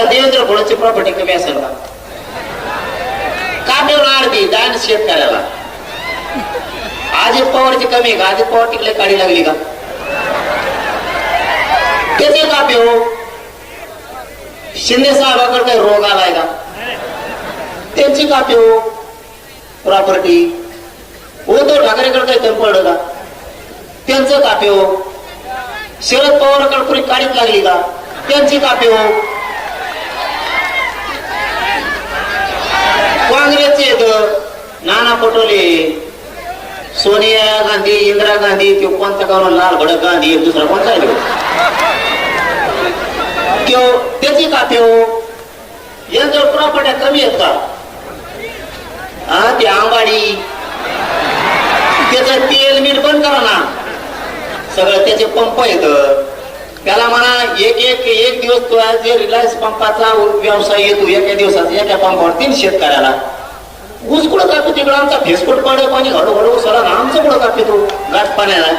आता देवेंद्र फडणवीसची प्रॉपर्टी कमी असेल का का मिळणार ती दान शेतकऱ्याला अजित पवारची कमी का? अजित पवार टिकले काढी लागली का? त्याचे का पिऊ? शिंदे साहेबाकडे काही रोग आलाय का? त्यांची का पिऊ? प्रॉपर्टी उद्धव ठाकरेकडे काही तर पडलं का? त्यांचं का पिऊ? शरद पवारकडे कुणी काढीत लागली का? त्यांची का पिऊ? येत नाना पटोले सोनिया गांधी इंदिरा गांधी तो कोणता का लाल भडक गांधी दुसरा कोणता त्यो त्याची का त्यो यांच्यावर प्रॉपर्ट्या कमी आहेत का हा ते आंबाडी त्याचं तेल मीठ बंद करा ना सगळं त्याचे पंप येत त्याला म्हणा एक एक एक दिवस तुला जे रिलायन्स पंपाचा व्यवसाय येतो एका दिवसाचा एका पंपावर तीन शेतकऱ्याला तिकडं आमचा फेसकोट पाण्या पाणी हळूहळू सरा आमचं पुढं कापी तू गाठ पाण्याला.